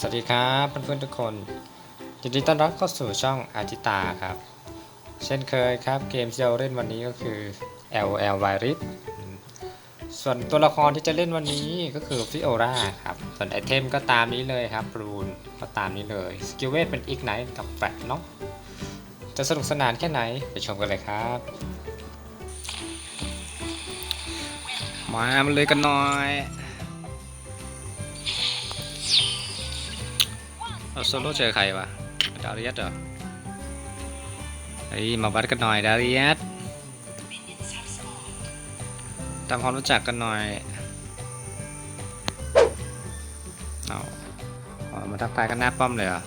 สวัสดีครับเพื่อนๆทุกคนยินดีต้อนรับเข้าสู่ช่องอาทิตาครับ เช่นเคยครับเกมที่เราเล่นวันนี้ก็คือ LL Virus ส่วนตัวละครที่จะเล่นวันนี้ก็คือฟิโอราครับ ส่วนไอเทมก็ตามนี้เลยครับรูนก็ตามนี้เลยสกิลเวทเป็นอีกไนท์กับแฟลเนาะจะสนุกสนานแค่ไหนไปชมกันเลยครับ มามันเลยกันหน่อย เราโซโล่เจอใครวะดาริยัตเหรอเฮ้ยมาวัดกันหน่อยดาริยัตทำความรู้จักกันหน่อยเอาเอามาทักทายกันหน้าป้อมเลยเหรอ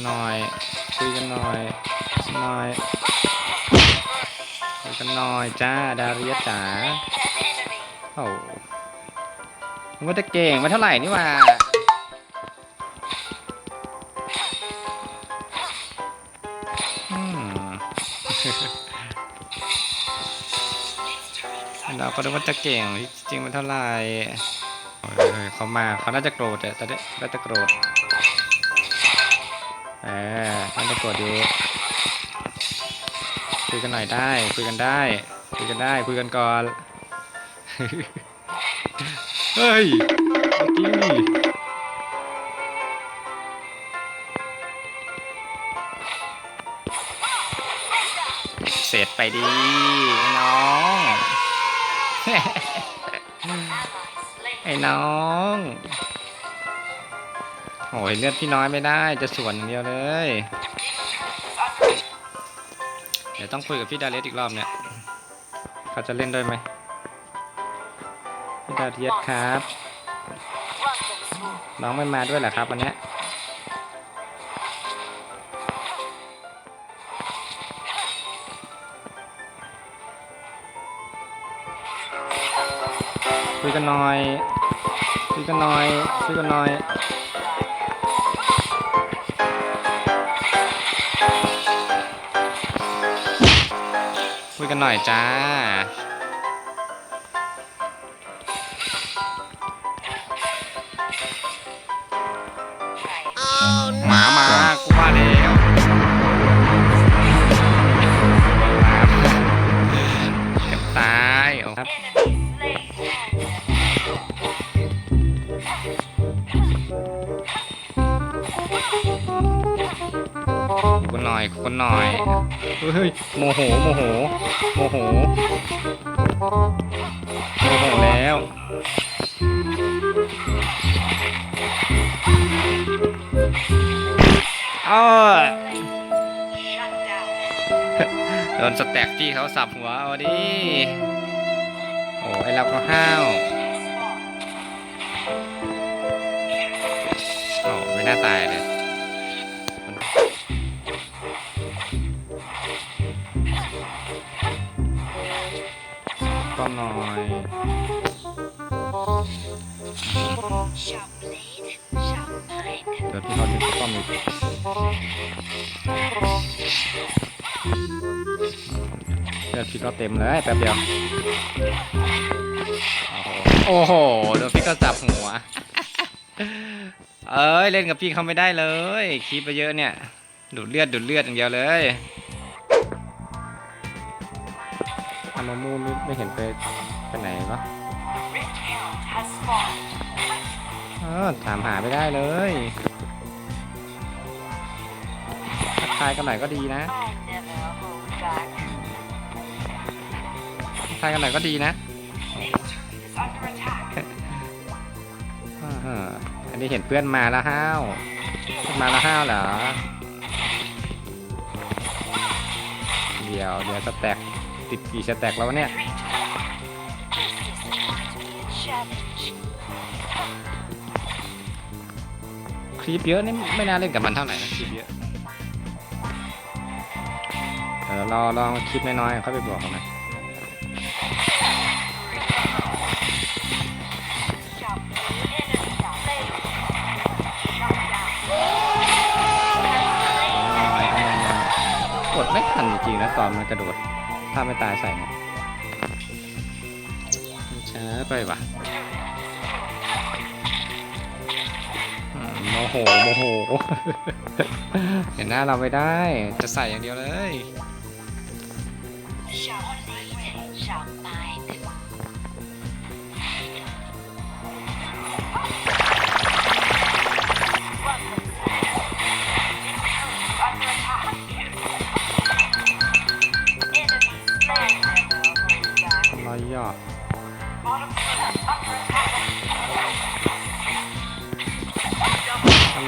กันหน่อย คุยกันหน่อยหน่อยคุยกันหน่อยจ้าดาริยะจ๋าโอ้มันก็จะเก่งมาเท่าไหร่นี่ว่าอืมเราก็นึกว่าจะเก่งจริงมันเท่าไหร่โอ้ยเขามาเขาน่าจะโกรธอะตอนนี้น่าจะโกรธ เออมันจะกดอยู่คุยกันหน่อยได้คุยกันได้คุยกันได้คุยกันก่อน เฮ้ยเมื่อกี้เสร็จไปดีน้อง ไอ้น้อง โอ้ยเลือดพี่น้อยไม่ได้จะสวนอย่างเดียวเลย เดี๋ยวต้องคุยกับพี่ดาเลสอีกรอบเนี่ยเขาจะเล่นด้วยไหมพี่ดาเลสครับ น้องไม่มาด้วยเหรอครับวันนี้คุยกันหน่อยคุยกันหน่อยคุยกันหน่อย กันหน่อยจ้า นหน่อยเฮ้ยโมโหโมโหโมโหโมโหแล้วอ้อโดนสแต็กพี่เขาสับหัวเอาดิโอ้ไอเราก็ห้าวโอ้ไม่น่าตายเลย ก็หน่อยเดี๋ยวพี่เขาดึงป้อมอีกเลือดพี่ก็เต็มเลยแป๊บเดียว โอ้โหโดนพี่ก็จับหัว เอ้ย เล่นกับพี่เขาไม่ได้เลย คีบไปเยอะเนี่ย ดูดเลือดดูดเลือดอย่างเดียวเลยามามูไม่ไม่เห็นไปไปไหนวะเออถามหาไม่ได้เลยทักทายกันหน่อยก็ดีนะทักทายกันหน่อยก็ดีนะอันนี้เห็นเพื่อนมาแล้วห้าวมาแล้วห้าวเหรอ เดี๋ยวเดี๋ยวสแต็ก ติดกี่แสแตกแล้วเนี่ยคลิปเยอะนี่ไม่น่าเล่นกับมันเท่าไหร่นะคลิปเยอะเออราลองคลิปน้อยๆเขาไปบอกเขาไหมกดไม่ทันจริงๆนะตอนมันกระโดดาไม่ตายใส่เนี่ยมันช้าไปว่ะอืมโมโหโมโห เห็นหน้าเราไม่ได้ จะใส่อย่างเดียวเลย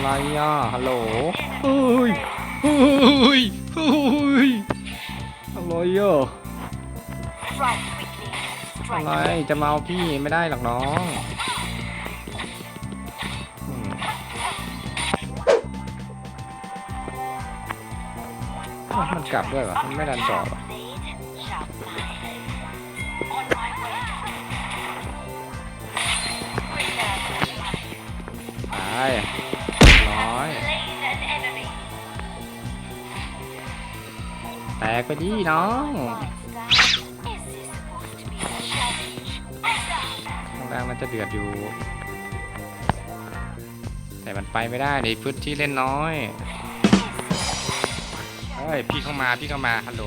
อะไรย่อฮัลโหลเฮ้ยเฮ้ยเฮ้ยอะไรย่ออะไรจะมาเอาพี่ไม่ได้หรอกน้องมันกลับด้วยวะมันไม่ดันจอบวะตาย ร้อย แตกไปดิน้องข้างล่างมันจะเดือดอยู่ แต่มันไปไม่ได้ในพื้นที่เล่นน้อยเฮ้ยพี่เข้ามาพี่เข้ามาฮัลโหล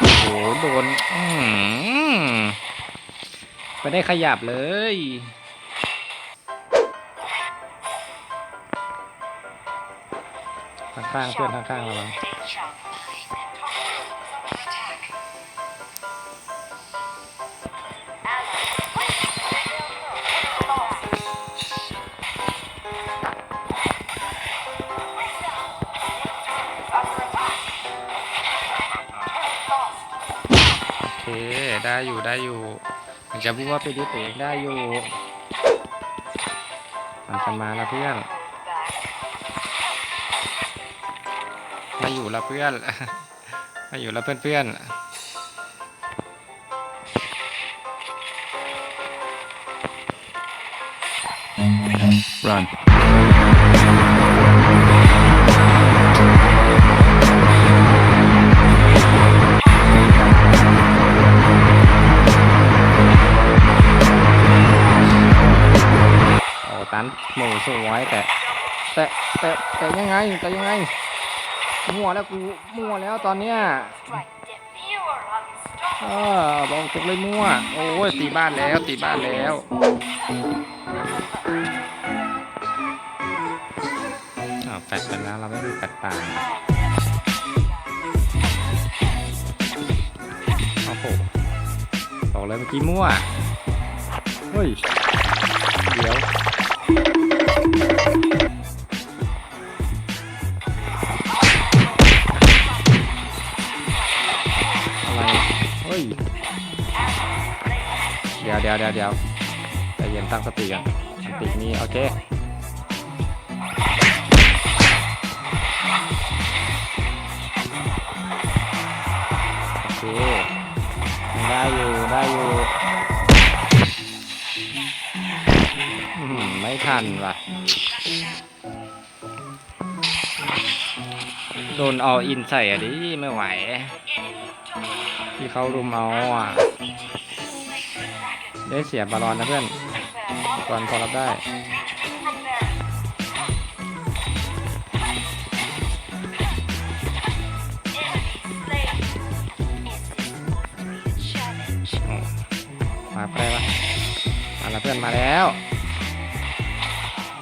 โอ้โหโดน ไม่ได้ขยับเลย ข้างๆเพื่อนข้างๆระวังโอเคได้อยู่ได้อยู่ มันจะพูดว่าไปดิสเองได้อยู่ มันจะมาล้วเพื่อนมาอยู่ล้วเพื่อนมาอยู่ล้วเพื่อนเพื่อนๆ run สวยแต่แต่แต่แต่ยังไงแต่ยังไงมั่วแล้วกูมั่วแล้วตอนเนี้ยเออบอกตกเลยมั่ว โอ้ยตีบ้านแล้วตีบ้านแล้วอ้าแฟดกันแล้วเราไม่มีแฟดตายโอ้โหบอกเลยเมื่อกี้มั่วเฮ้ย ฮ้ย เดี๋ยวเดี๋ยวเดี๋ยวเดี๋ยวใจเย็นตั้งสติกันสตินี้โอเคโอเคได้อยู่ได้อยู่ไม่ทันว่ะโดนเอาอินใส่อะดิไม่ไหว ที่เขารุมเอาอะได้เสียบอลอนนะเพื่อนก่อนพอรับได้มาไปวะมาแล้วเพื่อนมาแล้ว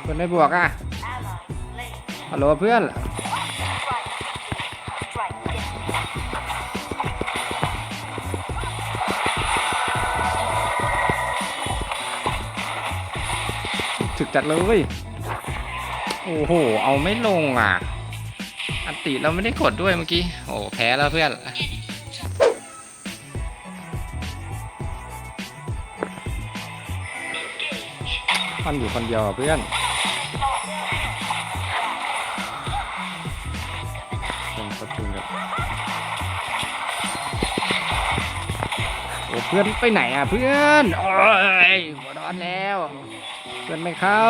เพื่อนไม่บวกอะฮัลโหลเพื่อน ถึกจัดเลย โอ้โห เอาไม่ลงอะ อันติเราไม่ได้กดด้วยเมื่อกี้ โอ้แพ้แล้วเพื่อน มันอยู่คนเดียวอะเพื่อนลงประตูแบบโอ้เพื่อนไปไหนอะเพื่อน โอ้ยหัวร้อนแล้ว เพื่อนไม่เข้า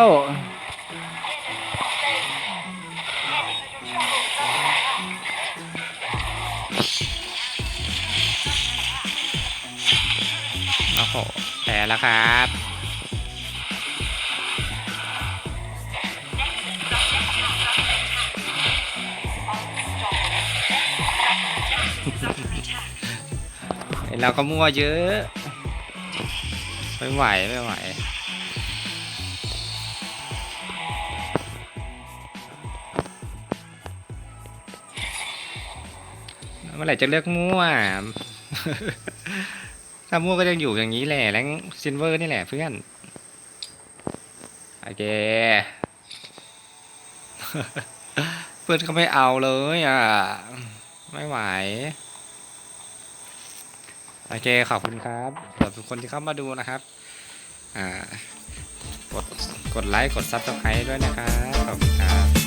โอ้โหแพ้แล้วครับเราก็มั่วเยอะ ไม่ไหว ไม่ไหว มื่อไหร่จะเลิกมั่ว ถ้ามั่วก็ยังอยู่อย่างนี้แหละแล้วซินเวอร์นี่แหละเพื่อน โอเค เพื่อนก็ไม่เอาเลยอะ ไม่ไหว โอเคขอบคุณครับสำหรับทุกคนที่เข้ามาดูนะครับ อ่ากดกดไลค์ กดซับสไครต์ด้วยนะครับ ขอบคุณครับ